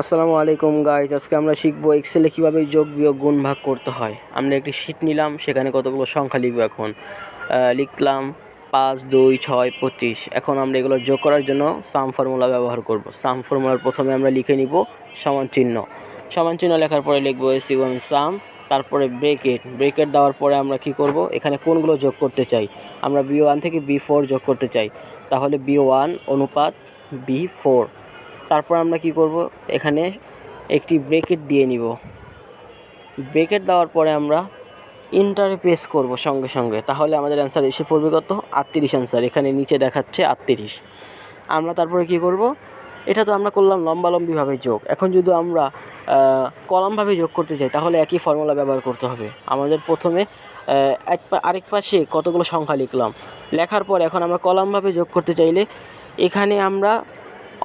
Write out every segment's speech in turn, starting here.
আসসালামু আলাইকুম গাইজ আজকে আমরা শিখব এক্সেলে কীভাবে যোগ, বিয়োগ, গুণ, ভাগ করতে হয়। আমরা একটি শীট নিলাম, সেখানে কতগুলো সংখ্যা লিখব এখন? লিখলাম পাঁচ, দুই, ছয়, পঁচিশ। এখন আমরা এগুলো যোগ করার জন্য সাম ফর্মুলা ব্যবহার করব। সাম ফর্মুলার প্রথমে আমরা লিখে নিব সমান চিহ্ন। সমান চিহ্ন লেখার পরে লিখব এস ইউএম সাম তারপরে ব্রেকেট ব্রেকেট দেওয়ার পরে আমরা কি করব? এখানে কোনগুলো যোগ করতে চাই? আমরা বি ওয়ান থেকে বি ফোর যোগ করতে চাই। তাহলে বি ওয়ান অনুপাত বি ফোর তারপর আমরা কি করব? এখানে একটি ব্রেকেট দিয়ে নিব। ব্রেকেট দেওয়ার পরে আমরা ইন্টারে প্রেস করব সঙ্গে সঙ্গে। তাহলে আমাদের অ্যান্সার এসে পড়বে কত? আটত্রিশ অ্যান্সার। এখানে নিচে দেখাচ্ছে আটত্রিশ। আমরা তারপরে কি করব? এটা তো আমরা করলাম লম্বালম্বিভাবে যোগ। এখন যদি আমরা কলমভাবে যোগ করতে চাই, তাহলে একই ফর্মুলা ব্যবহার করতে হবে। আমাদের প্রথমে এক আরেক পাশে কতগুলো সংখ্যা লিখলাম। লেখার পর এখন আমরা কলমভাবে যোগ করতে চাইলে এখানে আমরা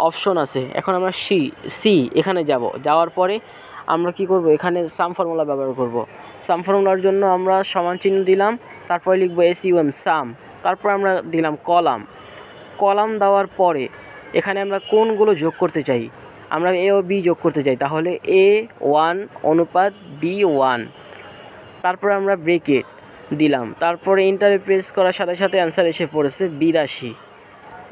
অপশন আছে। এখন আমরা সি সি, এখানে যাব। যাওয়ার পরে আমরা কি করব? এখানে সাম ফর্মুলা ব্যবহার করব। সাম ফর্মুলার জন্য আমরা সমান চিহ্ন দিলাম, তারপরে লিখব এস ইউএম সাম তারপর আমরা দিলাম কলাম। কলাম দেওয়ার পরে এখানে আমরা কোনগুলো যোগ করতে চাই? আমরা এ ও বি যোগ করতে চাই, তাহলে এ ওয়ান অনুপাত বি ওয়ান তারপরে আমরা ব্রেকেট দিলাম। তারপরে ইন্টারে প্রেস করার সাথে সাথে অ্যান্সার এসে পড়েছে বিরাশি।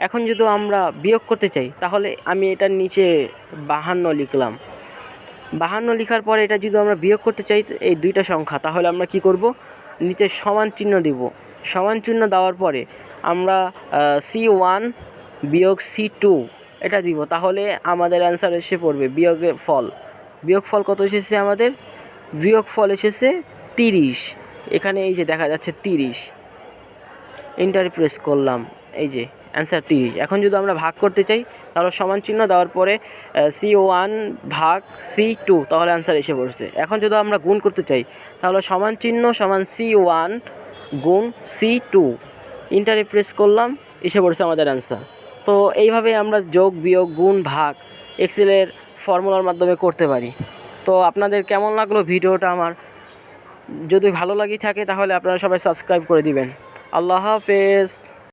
এখন যদি আমরা বিয়োগ করতে চাই, তাহলে আমি এটার নিচে বাহান্ন লিখলাম। বাহান্ন লেখার পরে এটা যদি আমরা বিয়োগ করতে চাই, এই দুইটা সংখ্যা, তাহলে আমরা কি করব? নিচে সমান চিহ্ন দিব। সমান চিহ্ন দেওয়ার পরে আমরা সি ওয়ান বিয়োগ সি টু এটা দিব। তাহলে আমাদের অ্যান্সার এসে পড়বে বিয়োগের ফল। বিয়োগ ফল কত এসেছে আমাদের? বিয়োগ ফল এসেছে তিরিশ। এখানে এই যে দেখা যাচ্ছে তিরিশ। এন্টার প্রেস করলাম। এই যে অ্যান্সার তিরিশ এখন যদি আমরা ভাগ করতে চাই, তাহলে সমান চিহ্ন দেওয়ার পরে সি ওয়ান ভাগ সি টু তাহলে অ্যান্সার এসে পড়ছে। এখন যদি আমরা গুণ করতে চাই, তাহলে সমান চিহ্ন সমান সি ওয়ান গুণ সি টু ইন্টারে প্রেস করলাম, এসে পড়ছে আমাদের অ্যান্সার তো এইভাবে আমরা যোগ, বিয়োগ, গুণ, ভাগ এক্সেলের ফর্মুলার মাধ্যমে করতে পারি। তো আপনাদের কেমন লাগল ভিডিওটা আমার? যদি ভালো লাগে থাকে, তাহলে আপনারা সবাই সাবস্ক্রাইব করে দিবেন। আল্লাহ হাফেজ।